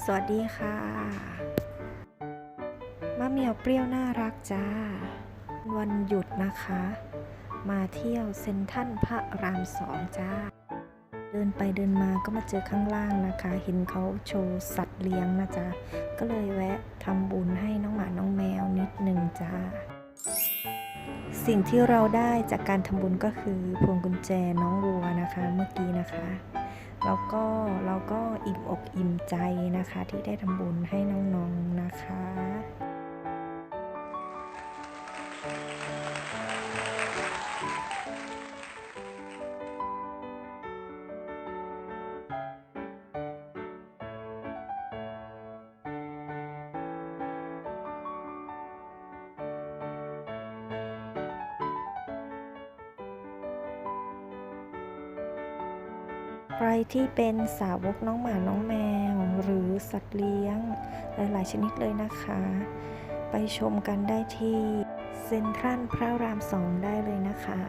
สวัสดีค่ะมะเหมียวเปรี้ยวน่ารักจ้า วันหยุดนะคะ มาเที่ยวเซนทัลพระรามสองจ้า เดินไปเดินมาก็มาเจอข้างล่างนะคะ เห็นเขาโชว์สัตว์เลี้ยงนะจ๊ะ ก็เลยแวะทำบุญให้น้องหมาน้องแมวนิดหนึ่งจ้าสิ่งที่เราได้จากการทำบุญก็คือพวงกุญแจน้องวัวนะคะเมื่อกี้นะคะ แล้วก็เราก็อิ่มอกอิ่มใจนะคะที่ได้ทำบุญให้น้องๆนะคะ รที่เป็นสาวกน้องหมาน้องแมว หรือสัตว์เลี้ยง หลาย ๆ ชนิดเลยนะคะ ไปชมกันได้ที่เซ็นทรัลพระรามสองได้เลยนะคะ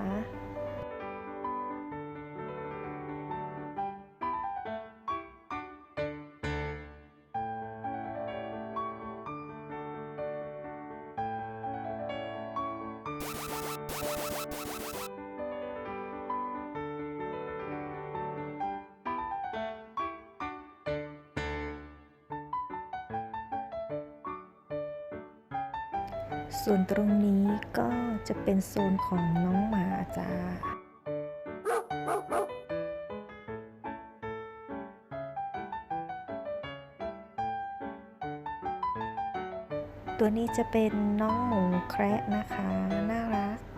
ส่วนตรงนี้ก็จะเป็นโซนของน้องหมาจ้าตัวนี้จะเป็นน้องหมูแคระนะคะ น่ารัก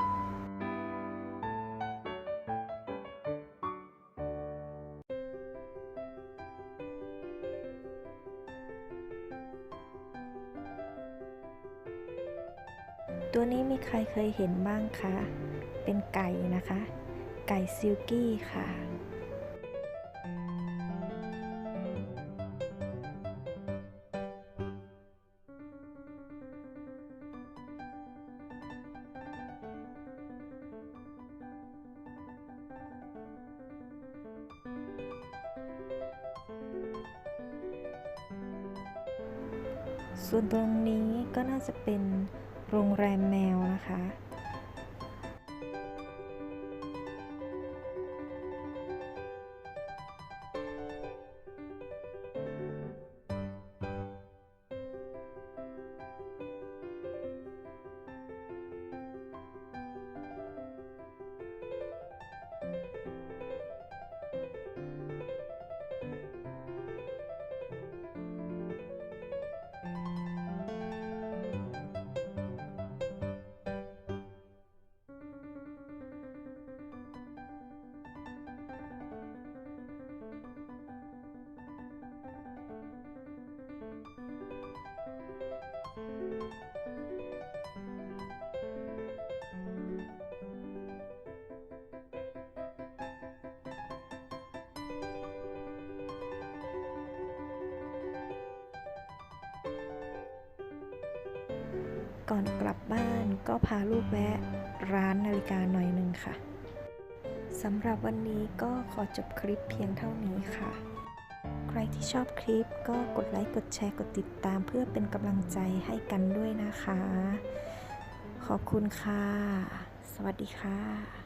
ตัวนี้มีใครเคยเห็นบ้างคะ เป็นไก่นะคะ ไก่ซิลกี้ค่ะส่วนตรงนี้ก็น่าจะเป็น โรงแรมแมวนะคะ ก่อนกลับบ้านก็พาลูกแวะร้านนาฬิกาหน่อยหนึ่งค่ะ สำหรับวันนี้ก็ขอจบคลิปเพียงเท่านี้ค่ะ รที่ชอบคลิปก็กดไลค์ กดแชร์ กดติดตามเพื่อเป็นกำลังใจให้กันด้วยนะคะ ขอบคุณค่ะ สวัสดีค่ะ